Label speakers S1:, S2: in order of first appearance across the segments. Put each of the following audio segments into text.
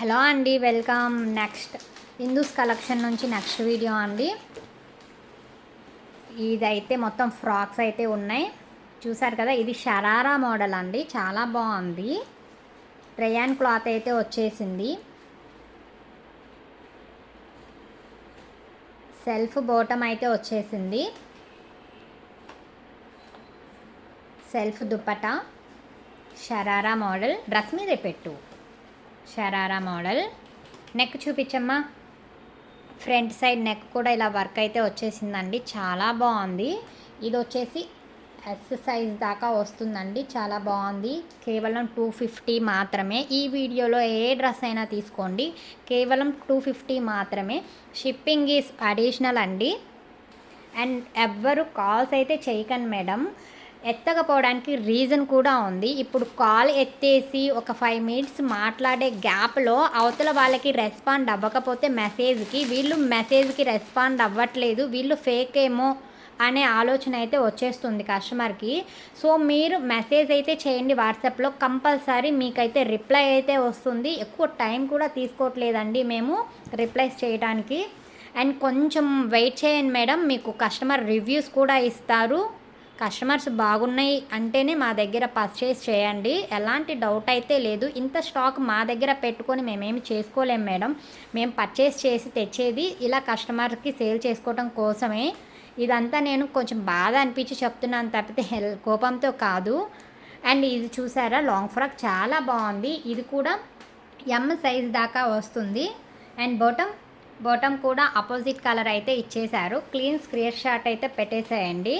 S1: Hello అండి welcome. Next Hindus collection నుంచి next video అండి. ఇదైతే మొత్తం ఫ్రాక్స్ అయితే ఉన్నాయి. చూసారు కదా ఇది షరారా మోడల్ అండి. చాలా బాగుంది. ట్రయాన్ క్లాత్ అయితే వచ్చేసింది. సెల్ఫ్ బోటం అయితే వచ్చేసింది. Self dupatta. Sharara model. Dress మీదే పెట్టు. షరారా మోడల్ నెక్ చూపించమ్మా. ఫ్రంట్ సైడ్ నెక్ కూడా ఇలా వర్క్ అయితే వచ్చేసిందండి. చాలా బాగుంది. ఇది వచ్చేసి ఎస్ సైజ్ దాకా వస్తుందండి. చాలా బాగుంది. కేవలం టూ ఫిఫ్టీ మాత్రమే. ఈ వీడియోలో ఏ డ్రెస్ అయినా తీసుకోండి. కేవలం టూ ఫిఫ్టీ మాత్రమే. షిప్పింగ్ ఈజ్ అడిషనల్ అండి. అండ్ ఎవ్వరు కాల్స్ అయితే చేయకండి మేడం. ఎత్తకపోవడానికి రీజన్ కూడా ఉంది. ఇప్పుడు కాల్ ఎత్తేసి ఒక ఫైవ్ మినిట్స్ మాట్లాడే గ్యాప్లో అవతల వాళ్ళకి రెస్పాండ్ అవ్వకపోతే మెసేజ్కి వీళ్ళు మెసేజ్కి రెస్పాండ్ అవ్వట్లేదు వీళ్ళు ఫేక్ ఏమో అనే ఆలోచన అయితే వచ్చేస్తుంది కస్టమర్కి. సో మీరు మెసేజ్ అయితే చేయండి వాట్సాప్లో కంపల్సరీ మీకైతే రిప్లై అయితే వస్తుంది. ఎక్కువ టైం కూడా తీసుకోవట్లేదండి మేము రిప్లైస్ చేయడానికి అండ్ కొంచెం వెయిట్ చేయండి మేడం మీకు కస్టమర్ రివ్యూస్ కూడా ఇస్తారు. కస్టమర్స్ బాగున్నాయి అంటేనే మా దగ్గర పర్చేస్ చేయండి. ఎలాంటి డౌట్ అయితే లేదు. ఇంత స్టాక్ మా దగ్గర పెట్టుకొని మేమేమి చేసుకోలేం మేడం. మేము పర్చేస్ చేసి తెచ్చేది ఇలా కస్టమర్కి సేల్ చేసుకోవడం కోసమే. ఇదంతా నేను కొంచెం బాధ అనిపించి చెప్తున్నాను తప్పితే హెల్ కోపంతో కాదు. అండ్ ఇది చూసారా? లాంగ్ ఫ్రాక్ చాలా బాగుంది. ఇది కూడా ఎమ్ సైజ్ దాకా వస్తుంది. అండ్ బాటమ్ బాటమ్ కూడా అపోజిట్ కలర్ అయితే ఇచ్చేశారు. క్లీన్ స్క్రీన్ షాట్ అయితే పెట్టేసేయండి.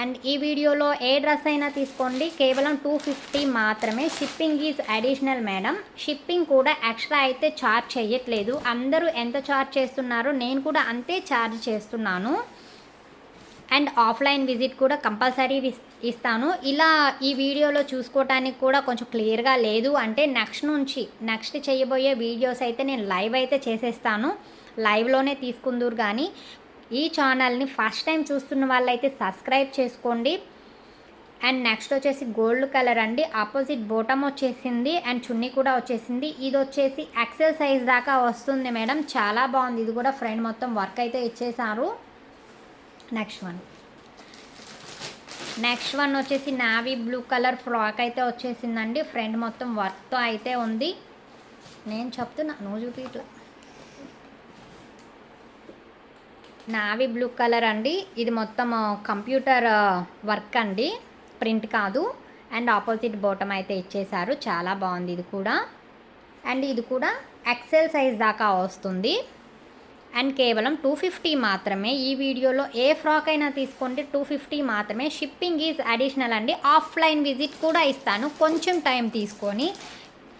S1: అండ్ ఈ వీడియోలో ఏ డ్రెస్ అయినా తీసుకోండి. కేవలం టూ ఫిఫ్టీ మాత్రమే. Shipping is additional madam shipping కూడా ఎక్స్ట్రా అయితే ఛార్జ్ చేయట్లేదు. అందరూ ఎంత ఛార్జ్ చేస్తున్నారో నేను కూడా అంతే ఛార్జ్ చేస్తున్నాను. అండ్ ఆఫ్లైన్ విజిట్ కూడా కంపల్సరీ ఇస్తాను. ఇలా ఈ వీడియోలో చూసుకోవటానికి కూడా కొంచెం క్లియర్గా లేదు. అంటే నెక్స్ట్ నుంచి నెక్స్ట్ చేయబోయే వీడియోస్ అయితే నేను లైవ్ అయితే చేసేస్తాను. లైవ్లోనే తీసుకుందరు కానీ ఈ ఛానల్ని ఫస్ట్ టైం చూస్తున్న వాళ్ళైతే సబ్స్క్రైబ్ చేసుకోండి. అండ్ నెక్స్ట్ వచ్చేసి గోల్డ్ కలర్ అండి. ఆపోజిట్ బోటమ్ వచ్చేసింది అండ్ చున్నీ కూడా వచ్చేసింది. ఇది వచ్చేసి ఎక్సెల్ సైజ్ దాకా వస్తుంది మేడం. చాలా బాగుంది. ఇది కూడా ఫ్రెండ్ మొత్తం వర్క్ అయితే ఇచ్చేసారు. Next one. నెక్స్ట్ వన్ వచ్చేసి నావీ బ్లూ కలర్ ఫ్రాక్ అయితే వచ్చేసిందండి. ఫ్రంట్ మొత్తం వర్క్తో అయితే ఉంది. నేను చెప్తున్నా నువ్వు చూపి ఇట్లా నావీ బ్లూ కలర్ అండి. ఇది మొత్తం కంప్యూటర్ వర్క్ అండి. ప్రింట్ కాదు. అండ్ ఆపోజిట్ బోటం అయితే ఇచ్చేశారు. చాలా బాగుంది ఇది కూడా. అండ్ ఇది కూడా ఎక్సెల్ సైజ్ దాకా వస్తుంది. అండ్ కేవలం టూ ఫిఫ్టీ మాత్రమే. ఈ వీడియోలో ఏ ఫ్రాక్ అయినా తీసుకోండి. టూ ఫిఫ్టీ మాత్రమే. షిప్పింగ్ ఈజ్ అడిషనల్ అండి. ఆఫ్లైన్ విజిట్ కూడా ఇస్తాను. కొంచెం టైం తీసుకొని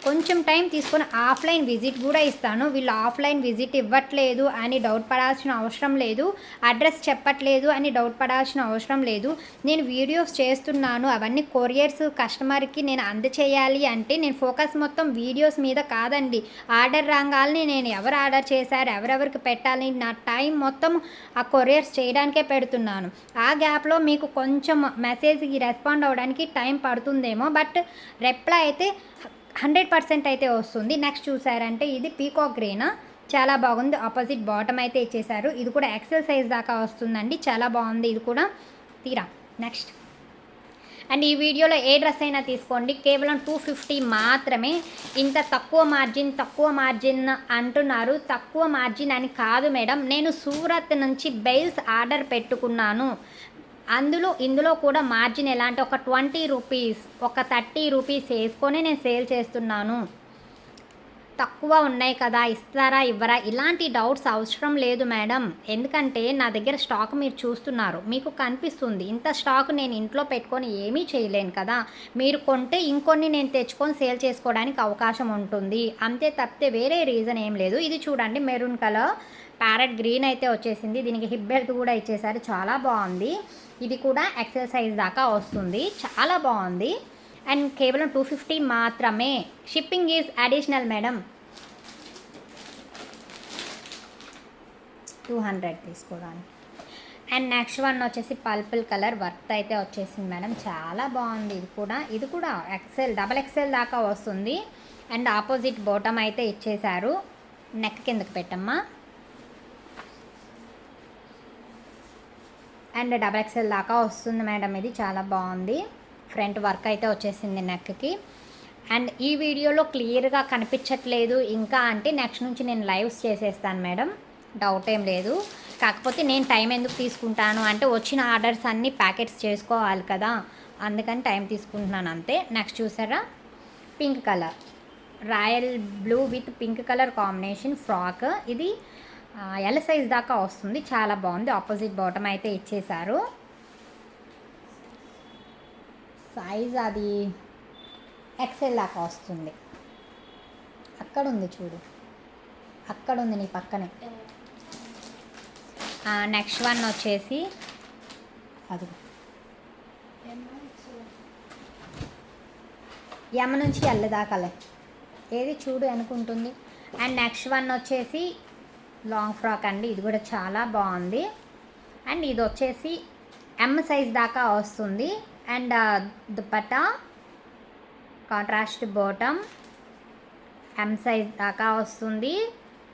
S1: కొంచెం టైం తీసుకొని ఆఫ్లైన్ విజిట్ కూడా ఇస్తాను. వీళ్ళు ఆఫ్లైన్ విజిట్ ఇవ్వట్లేదు అని డౌట్ పడాల్సిన అవసరం లేదు. అడ్రస్ చెప్పట్లేదు అని డౌట్ పడాల్సిన అవసరం లేదు. నేను వీడియోస్ చేస్తున్నాను. అవన్నీ కొరియర్స్ కస్టమర్కి నేను అందచేయాలి అంటే నేను ఫోకస్ మొత్తం వీడియోస్ మీద కాదండి. ఆర్డర్ రాగాలని నేను ఎవరు ఆర్డర్ చేశారు ఎవరెవరికి పెట్టాలి నా టైం మొత్తం ఆ కొరియర్స్ చేయడానికే పెడుతున్నాను. ఆ గ్యాప్లో మీకు కొంచెం మెసేజ్కి రెస్పాండ్ అవ్వడానికి టైం పడుతుందేమో బట్ రిప్లై అయితే హండ్రెడ్ పర్సెంట్ అయితే వస్తుంది. నెక్స్ట్ చూసారంటే ఇది పీకాక్ గ్రేనా? చాలా బాగుంది. ఆపోజిట్ బాటమ్ అయితే ఇచ్చేసారు ఇది కూడా ఎక్సెల్ సైజ్ దాకా వస్తుందండి. చాలా బాగుంది. ఇది కూడా తీరా. నెక్స్ట్. అండ్ ఈ వీడియోలో ఏ డ్రెస్ అయినా తీసుకోండి. కేవలం టూ ఫిఫ్టీ మాత్రమే. ఇంత తక్కువ మార్జిన్ తక్కువ మార్జిన్ అంటున్నారు. తక్కువ మార్జిన్ అని కాదు మేడం. నేను సూరత్ నుంచి బెయిల్స్ ఆర్డర్ పెట్టుకున్నాను. అందులో ఇందులో కూడా మార్జిన్ ఎలా అంటే ఒక ట్వంటీ రూపీస్ ఒక థర్టీ రూపీస్ వేసుకొని నేను సేల్ చేస్తున్నాను. తక్కువ ఉన్నాయి కదా ఇస్తారా ఇవ్వరా? ఇలాంటి డౌట్స్ అవసరం లేదు మేడం. ఎందుకంటే నా దగ్గర స్టాక్ మీరు చూస్తున్నారు. మీకు కనిపిస్తుంది. ఇంత స్టాక్ నేను ఇంట్లో పెట్టుకొని ఏమీ చేయలేను కదా. మీరు కొంటే ఇంకొన్ని నేను తెచ్చుకొని సేల్ చేసుకోవడానికి అవకాశం ఉంటుంది. అంతే తప్పితే వేరే రీజన్ ఏం లేదు. ఇది చూడండి మెరూన్ కలర్ ప్యారెట్ గ్రీన్ అయితే వచ్చేసింది. దీనికి హిప్ బెల్ట్ కూడా ఇచ్చేసారు చాలా బాగుంది. ఇది కూడా ఎక్సర్సైజ్ దాకా వస్తుంది. చాలా బాగుంది. అండ్ కేవలం టూ ఫిఫ్టీ మాత్రమే. Shipping is additional madam two hundred తీసుకోవడానికి. అండ్ నెక్స్ట్ వన్ వచ్చేసి పర్పుల్ కలర్ వర్క్ అయితే వచ్చేసింది మేడం చాలా బాగుంది. ఇది కూడా ఇది కూడా ఎక్సెల్ డబల్ ఎక్సెల్ దాకా వస్తుంది. అండ్ ఆపోజిట్ బోటమ్ అయితే ఇచ్చేశారు. నెక్ కిందకి పెట్టమ్మా. అండ్ డబల్ ఎక్స్ఎల్ దాకా వస్తుంది మేడం. ఇది చాలా బాగుంది. ఫ్రంట్ వర్క్ అయితే వచ్చేసింది నెక్కి. అండ్ ఈ వీడియోలో క్లియర్గా కనిపించట్లేదు. ఇంకా అంటే నెక్స్ట్ నుంచి నేను లైవ్స్ చేసేస్తాను మేడం. డౌట్ ఏం లేదు. కాకపోతే నేను టైం ఎందుకు తీసుకుంటాను అంటే వచ్చిన ఆర్డర్స్ అన్నీ ప్యాకెట్స్ చేసుకోవాలి కదా. అందుకని టైం తీసుకుంటున్నాను అంతే. నెక్స్ట్ చూసారా? Pink colour. Royal blue with pink colour combination frock. ఇది ఎల్ సైజ్ దాకా వస్తుంది. చాలా బాగుంది. ఆపోజిట్ బాటమ్ అయితే ఇచ్చేశారు. సైజ్ అది ఎక్సెల్ దాకా వస్తుంది. అక్కడ ఉంది చూడు. అక్కడ ఉంది నీ పక్కనే. నెక్స్ట్ వన్ వచ్చేసి అది ఎమ నుంచి ఎల్ల దాకాలే ఏది చూడు అనుకుంటుంది. అండ్ నెక్స్ట్ వన్ వచ్చేసి లాంగ్ ఫ్రాక్ అండి. ఇది కూడా చాలా బాగుంది. అండ్ ఇది వచ్చేసి ఎమ్ సైజ్ దాకా వస్తుంది. And dupatta contrast bottom M size దాకా వస్తుంది.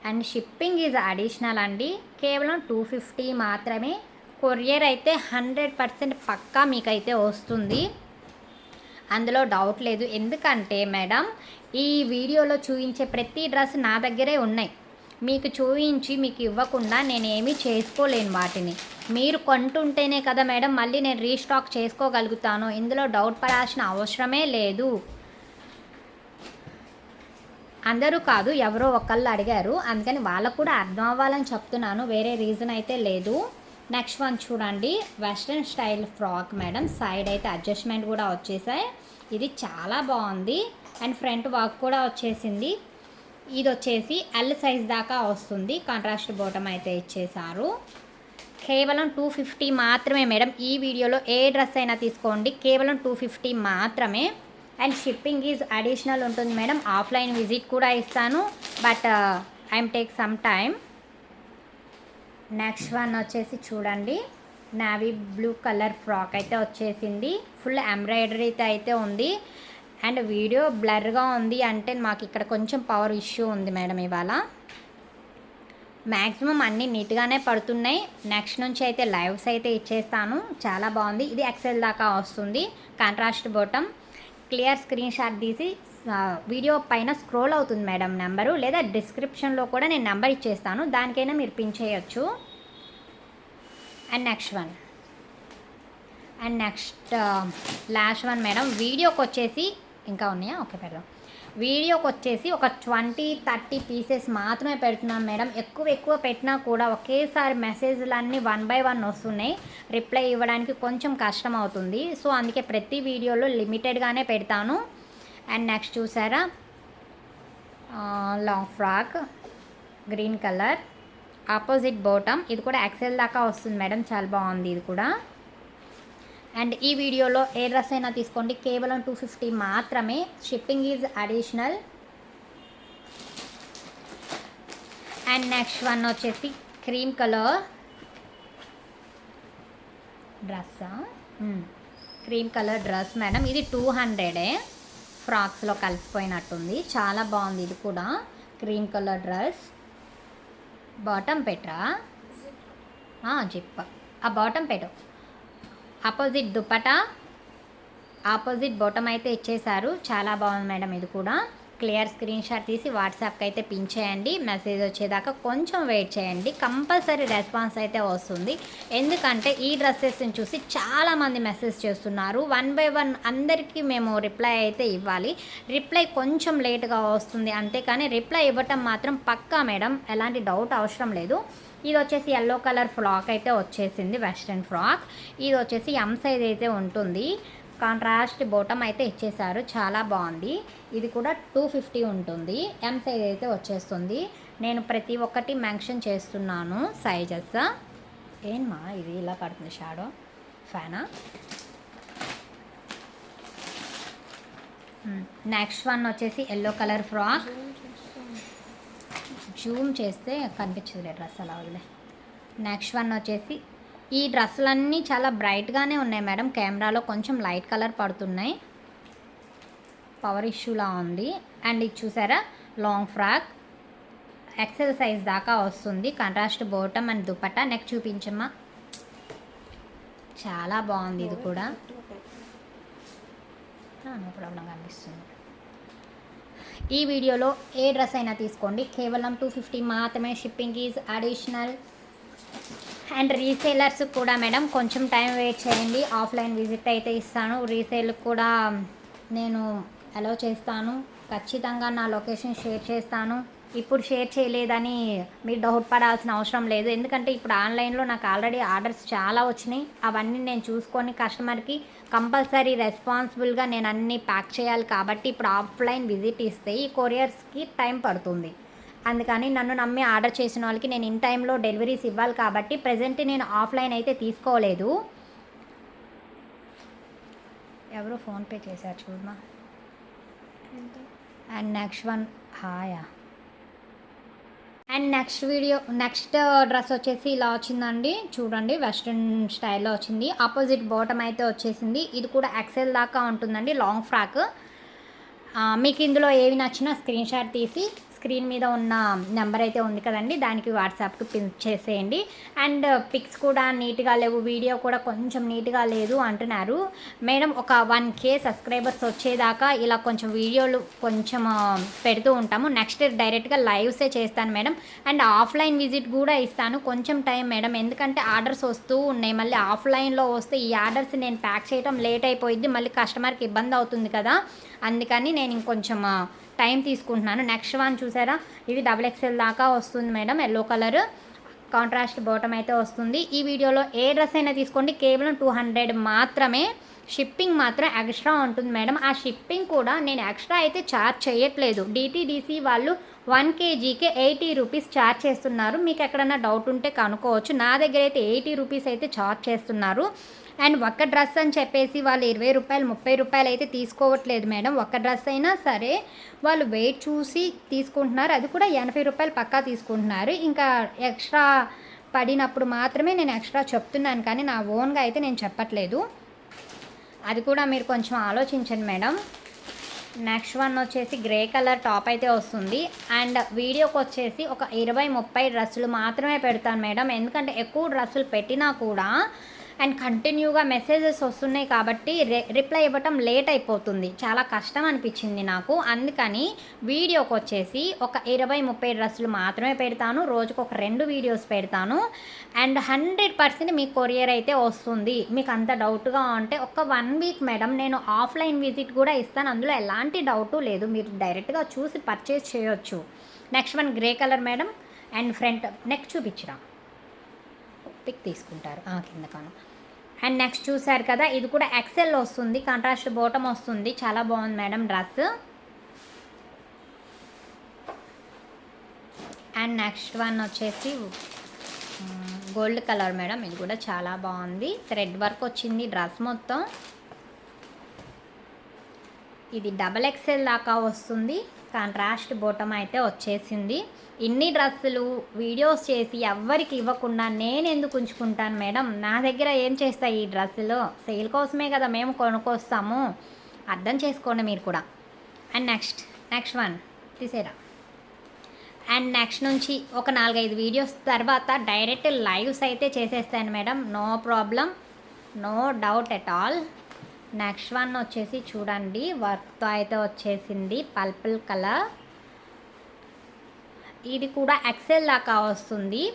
S1: అండ్ షిప్పింగ్ ఈజ్ అడిషనల్ అండి. కేవలం టూ ఫిఫ్టీ మాత్రమే. కొరియర్ అయితే హండ్రెడ్ పర్సెంట్ పక్కా మీకైతే వస్తుంది. అందులో డౌట్ లేదు. ఎందుకంటే మేడం ఈ వీడియోలో చూపించే ప్రతి డ్రెస్ నా దగ్గరే ఉన్నాయి. మీకు చూపించి మీకు ఇవ్వకుండా నేనేమీ చేసుకోలేను వాటిని. మీరు కొంటుంటేనే కదా మేడం మళ్ళీ నేను రీస్టాక్ చేసుకోగలుగుతాను. ఇందులో డౌట్ పడాల్సిన అవసరమే లేదు. అందరూ కాదు ఎవరో ఒకళ్ళు అడిగారు. అందుకని వాళ్ళకు కూడా అర్థం అవ్వాలని చెప్తున్నాను. వేరే రీజన్ అయితే లేదు. నెక్స్ట్ వన్ చూడండి. Western style frock madam side అయితే అడ్జస్ట్మెంట్ కూడా వచ్చేసాయి. ఇది చాలా బాగుంది. అండ్ ఫ్రంట్ వర్క్ కూడా వచ్చేసింది. ఇది వచ్చేసి ఎల్ సైజ్ దాకా వస్తుంది. కాంట్రాస్ట్ బాటమ్ అయితే ఇచ్చేసారు. కేవలం టూ ఫిఫ్టీ మాత్రమే మేడం. ఈ వీడియోలో ఏ డ్రెస్ అయినా తీసుకోండి. కేవలం టూ ఫిఫ్టీ మాత్రమే. అండ్ షిప్పింగ్ ఈజ్ అడిషనల్ ఉంటుంది మేడం. ఆఫ్లైన్ విజిట్ కూడా ఇస్తాను. But I'm take some time next one వచ్చేసి చూడండి. నావీ బ్లూ కలర్ ఫ్రాక్ అయితే వచ్చేసింది. ఫుల్ ఎంబ్రాయిడరీతో అయితే ఉంది. అండ్ వీడియో బ్లర్గా ఉంది అంటే మాకు ఇక్కడ కొంచెం పవర్ ఇష్యూ ఉంది మేడం ఇవాళ. మ్యాక్సిమం అన్నీ నీట్గానే పడుతున్నాయి. నెక్స్ట్ నుంచి అయితే లైవ్స్ అయితే ఇచ్చేస్తాను. చాలా బాగుంది. ఇది ఎక్సెల్ దాకా వస్తుంది. Contrast bottom. Clear screen shot తీసి వీడియో పైన స్క్రోల్ అవుతుంది మేడం నెంబరు. లేదా డిస్క్రిప్షన్లో కూడా నేను నెంబర్ ఇచ్చేస్తాను. దానికైనా మీరు పిన్ చేయొచ్చు. And next one. And next last one madam. వీడియోకి వచ్చేసి ఇంకా ఉన్నాయా? ఓకే పెడదాం. వీడియోకి వచ్చేసి ఒక ట్వంటీ థర్టీ పీసెస్ మాత్రమే పెడుతున్నాం మేడం. ఎక్కువ ఎక్కువ పెట్టినా కూడా ఒకేసారి మెసేజ్లన్నీ వన్ బై వన్ వస్తున్నాయి. రిప్లై ఇవ్వడానికి కొంచెం కష్టం అవుతుంది. సో అందుకే ప్రతి వీడియోలో లిమిటెడ్గానే పెడతాను. అండ్ నెక్స్ట్ చూసారా? Long frock green colour opposite bottom ఇది కూడా ఎక్సెల్ దాకా వస్తుంది మేడం. చాలా బాగుంది ఇది కూడా. అండ్ ఈ వీడియోలో ఏ డ్రెస్ అయినా తీసుకోండి. కేవలం టూ ఫిఫ్టీ మాత్రమే. Shipping is additional and next one వచ్చేసి cream colour dress cream colour dress madam ఇది టూ హండ్రెడే ఫ్రాక్స్లో కలిసిపోయినట్టుంది. చాలా బాగుంది ఇది కూడా. క్రీమ్ కలర్ డ్రెస్ బాటమ్ పెట్టరా? జిప్ ఆ బాటమ్ పెట్టు. ఆపోజిట్ దుపటా ఆపోజిట్ బొటం అయితే ఇచ్చేశారు. చాలా బాగుంది మేడం ఇది కూడా. క్లియర్ స్క్రీన్ షాట్ తీసి వాట్సాప్కి అయితే పిన్ చేయండి. మెసేజ్ వచ్చేదాకా కొంచెం వెయిట్ చేయండి. కంపల్సరీ రెస్పాన్స్ అయితే వస్తుంది. ఎందుకంటే ఈ డ్రెస్సెస్ని చూసి చాలామంది మెసేజ్ చేస్తున్నారు. వన్ బై వన్ అందరికీ మేము రిప్లై అయితే ఇవ్వాలి. రిప్లై కొంచెం లేట్గా వస్తుంది అంతేకాని రిప్లై ఇవ్వటం మాత్రం పక్కా మేడం. ఎలాంటి డౌట్ అవసరం లేదు. ఇది వచ్చేసి ఎల్లో కలర్ ఫ్రాక్ అయితే వచ్చేసింది వెస్ట్రన్ ఫ్రాక్ ఇది వచ్చేసి ఎం సైజ్ అయితే ఉంటుంది. కాంట్రాస్ట్ బోటమ్ అయితే ఇచ్చేసారు చాలా బాగుంది. ఇది కూడా టూ ఫిఫ్టీ ఉంటుంది. ఎం సైజ్ అయితే వచ్చేస్తుంది. నేను ప్రతి ఒక్కటి మెన్షన్ చేస్తున్నాను సైజెస్ ఏమా ఇది ఇలా పడుతుంది షాడో ఫ్యానా నెక్స్ట్ వన్ వచ్చేసి ఎల్లో కలర్ ఫ్రాక్ జూమ్ చేస్తే కనిపించదులే డ్రెస్ అలా వదిలే. నెక్స్ట్ వన్ వచ్చేసి ఈ డ్రెస్సులన్నీ చాలా బ్రైట్గానే ఉన్నాయి మేడం. కెమెరాలో కొంచెం లైట్ కలర్ పడుతున్నాయి. పవర్ ఇష్యూలా ఉంది. అండ్ ఇది చూసారా? లాంగ్ ఫ్రాక్ ఎక్సెల్ సైజ్ దాకా వస్తుంది. Contrast bottom and dupatta neck చూపించమ్మా. చాలా బాగుంది ఇది కూడా. నో ప్రాబ్లం కనిపిస్తుంది. ఈ వీడియోలో ఏ డ్రెస్ అయినా తీసుకోండి. కేవలం టూ ఫిఫ్టీ మాత్రమే shipping is additional and resellers కూడా మేడం కొంచెం టైం వెయిట్ చేయండి. ఆఫ్లైన్ విజిట్ అయితే ఇస్తాను. రీసేల్ కూడా నేను అలో చేస్తాను. ఖచ్చితంగా నా లొకేషన్ షేర్ చేస్తాను. ఇప్పుడు షేర్ చేయలేదని మీరు డౌట్ పడాల్సిన అవసరం లేదు. ఎందుకంటే ఇప్పుడు ఆన్లైన్లో నాకు ఆల్రెడీ ఆర్డర్స్ చాలా వచ్చినాయి. అవన్నీ నేను చూసుకొని కస్టమర్కి కంపల్సరీ రెస్పాన్సిబుల్గా నేను అన్నీ ప్యాక్ చేయాలి కాబట్టి ఇప్పుడు ఆఫ్లైన్ విజిట్ ఇస్తే ఈ కొరియర్స్కి టైం పడుతుంది. అందుకని నన్ను నమ్మి ఆర్డర్ చేసిన వాళ్ళకి నేను ఇన్ టైంలో డెలివరీస్ ఇవ్వాలి కాబట్టి ప్రజెంట్ నేను ఆఫ్లైన్ అయితే తీసుకోలేదు. ఎవరో ఫోన్పే చేశారు చూడమా and next one హాయా and next video next dress వచ్చేసి ఇలా వచ్చిందండి. చూడండి వెస్ట్రన్ స్టైల్లో వచ్చింది. ఆపోజిట్ బాటమ్ అయితే వచ్చేసింది. ఇది కూడా ఎక్సెల్ దాకా ఉంటుందండి లాంగ్ ఫ్రాక్ మీకు ఇందులో ఏవి నచ్చినా స్క్రీన్ షాట్ తీసి స్క్రీన్ మీద ఉన్న నెంబర్ అయితే ఉంది కదండి దానికి వాట్సాప్కి పిన్ చేసేయండి. అండ్ పిక్స్ కూడా నీట్గా లేవు వీడియో కూడా కొంచెం నీట్గా లేదు అంటున్నారు. మేడం ఒక వన్ కే సబ్స్క్రైబర్స్ వచ్చేదాకా ఇలా కొంచెం వీడియోలు కొంచెం పెడుతూ ఉంటాము. నెక్స్ట్ డైరెక్ట్గా లైవ్సే చేస్తాను మేడం. అండ్ ఆఫ్లైన్ విజిట్ కూడా ఇస్తాను. కొంచెం టైం మేడం ఎందుకంటే ఆర్డర్స్ వస్తూ ఉన్నాయి. మళ్ళీ ఆఫ్లైన్లో వస్తే ఈ ఆర్డర్స్ నేను ప్యాక్ చేయడం లేట్ అయిపోయింది మళ్ళీ కస్టమర్కి ఇబ్బంది అవుతుంది కదా. అందుకని నేను ఇంకొంచెం టైం తీసుకుంటున్నాను. నెక్స్ట్ వన్ చూసారా? ఇది డబుల్ ఎక్స్ఎల్ దాకా వస్తుంది madam. Yellow colour contrast bottom అయితే వస్తుంది. ఈ వీడియోలో ఏ డ్రెస్ అయినా తీసుకోండి. కేవలం టూ హండ్రెడ్ మాత్రమే. షిప్పింగ్ మాత్రం ఎక్స్ట్రా ఉంటుంది మేడం. ఆ షిప్పింగ్ కూడా నేను ఎక్స్ట్రా అయితే ఛార్జ్ చేయట్లేదు. డిటీడీసీ వాళ్ళు వన్ కేజీకి ఎయిటీ రూపీస్ ఛార్జ్ చేస్తున్నారు. మీకు ఎక్కడన్నా డౌట్ ఉంటే కనుక్కోవచ్చు. నా దగ్గర అయితే ఎయిటీ రూపీస్ అయితే ఛార్జ్ చేస్తున్నారు. అండ్ ఒక్క డ్రెస్ అని చెప్పేసి వాళ్ళు ఇరవై రూపాయలు ముప్పై రూపాయలు అయితే తీసుకోవట్లేదు మేడం. ఒక్క డ్రెస్ అయినా సరే వాళ్ళు వెయిట్ చూసి తీసుకుంటున్నారు. అది కూడా ఎనభై రూపాయలు పక్కా తీసుకుంటున్నారు. ఇంకా ఎక్స్ట్రా పడినప్పుడు మాత్రమే నేను ఎక్స్ట్రా చెప్తున్నాను కానీ నా ఓన్గా అయితే నేను చెప్పట్లేదు. అది కూడా మీరు కొంచెం ఆలోచించండి మేడం. నెక్స్ట్ వన్ వచ్చేసి గ్రే కలర్ టాప్ అయితే వస్తుంది. అండ్ వీడియోకి వచ్చేసి ఒక ఇరవై ముప్పై డ్రెస్సులు మాత్రమే పెడతాను మేడం. ఎందుకంటే ఎక్కువ డ్రెస్సులు పెట్టినా కూడా అండ్ కంటిన్యూగా మెసేజెస్ వస్తున్నాయి కాబట్టి రి రిప్లై ఇవ్వటం లేట్ అయిపోతుంది. చాలా కష్టం అనిపించింది నాకు. అందుకని వీడియోకి వచ్చేసి ఒక ఇరవై ముప్పై డ్రెస్సులు మాత్రమే పెడతాను. రోజుకు ఒక రెండు వీడియోస్ పెడతాను. అండ్ హండ్రెడ్ పర్సెంట్ మీ కొరియర్ అయితే వస్తుంది. మీకు అంత డౌట్గా ఉంటే ఒక వన్ వీక్ మేడం నేను ఆఫ్లైన్ విజిట్ కూడా ఇస్తాను. అందులో ఎలాంటి డౌటు లేదు. మీరు డైరెక్ట్గా చూసి పర్చేస్ చేయొచ్చు. Next one grey colour madam. And front neck చూపించరా. పిక్ తీసుకుంటారు. కింద కాను. అండ్ నెక్స్ట్ చూసారు కదా ఇది కూడా ఎక్సెల్ వస్తుంది. కాంట్రాస్ట్ బోటం వస్తుంది. చాలా బాగుంది madam dress. And next one వచ్చేసి గోల్డ్ కలర్ మేడం. ఇది కూడా చాలా బాగుంది. థ్రెడ్ వర్క్ వచ్చింది డ్రెస్ మొత్తం. ఇది డబల్ ఎక్సెల్ దాకా వస్తుంది. కాంట్రాస్ట్ బోటం అయితే వచ్చేసింది. ఇన్ని డ్రెస్సులు వీడియోస్ చేసి ఎవ్వరికి ఇవ్వకుండా నేను ఎందుకు ఉంచుకుంటాను మేడం? నా దగ్గర ఏం చేస్తాయి ఈ డ్రెస్సులు? సేల్ కోసమే కదా మేము కొనుక్కొస్తాము. అర్థం చేసుకోండి మీరు కూడా. అండ్ నెక్స్ట్ నెక్స్ట్ వన్ తీసేరా. అండ్ నెక్స్ట్ నుంచి ఒక నాలుగైదు వీడియోస్ తర్వాత డైరెక్ట్ లైవ్స్ అయితే చేసేస్తాను madam. No problem no doubt at all. Next one వచ్చేసి చూడండి. వర్క్తో అయితే వచ్చేసింది. Purple colour. ఇది కూడా ఎక్సెల్ దాకా వస్తుంది.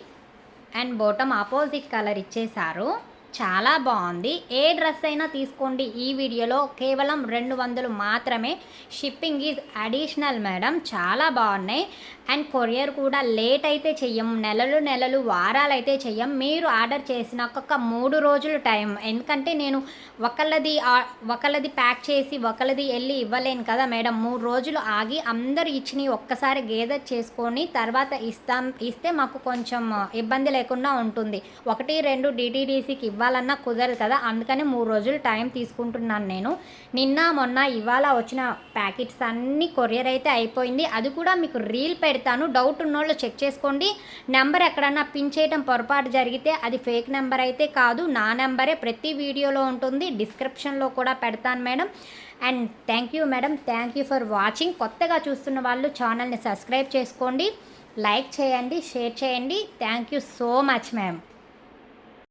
S1: అండ్ బాటమ్ ఆపోజిట్ కలర్ ఇచ్చేశారు. చాలా బాగుంది. ఏ డ్రెస్ అయినా తీసుకోండి ఈ వీడియోలో. కేవలం రెండు వందలు మాత్రమే. షిప్పింగ్ ఈజ్ అడిషనల్ మేడం చాలా బాగున్నాయి. అండ్ కొరియర్ కూడా లేట్ అయితే చెయ్యం. నెలలు నెలలు వారాలు అయితే చెయ్యం. మీరు ఆర్డర్ చేసిన ఒక్కొక్క మూడు రోజులు టైం ఎందుకంటే నేను ఒకళ్ళది ఒకళ్ళది ప్యాక్ చేసి ఒకళ్ళది వెళ్ళి ఇవ్వలేను కదా మేడం మూడు రోజులు ఆగి అందరు ఇచ్చినవి ఒక్కసారి గేదర్ చేసుకొని తర్వాత ఇస్తాం. ఇస్తే మాకు కొంచెం ఇబ్బంది లేకుండా ఉంటుంది. ఒకటి రెండు డిటీడీసీకి ఇవ్వాలి ఇవ్వాలన్నా కుదరదు కదా. అందుకని మూడు రోజులు టైం తీసుకుంటున్నాను నేను. నిన్న మొన్న ఇవాళ వచ్చిన ప్యాకెట్స్ అన్నీ కొరియర్ అయితే అయిపోయింది. అది కూడా మీకు రీల్ పెడతాను. డౌట్ ఉన్నోళ్ళు చెక్ చేసుకోండి. నెంబర్ ఎక్కడన్నా పిన్ చేయడం పొరపాటు జరిగితే అది ఫేక్ నెంబర్ అయితే కాదు. నా నెంబరే ప్రతి వీడియోలో ఉంటుంది. డిస్క్రిప్షన్లో కూడా పెడతాను madam. And thank you madam. Thank you for watching. కొత్తగా చూస్తున్న వాళ్ళు ఛానల్ని సబ్స్క్రైబ్ చేసుకోండి. లైక్ చేయండి షేర్ చేయండి. Thank you so much ma'am.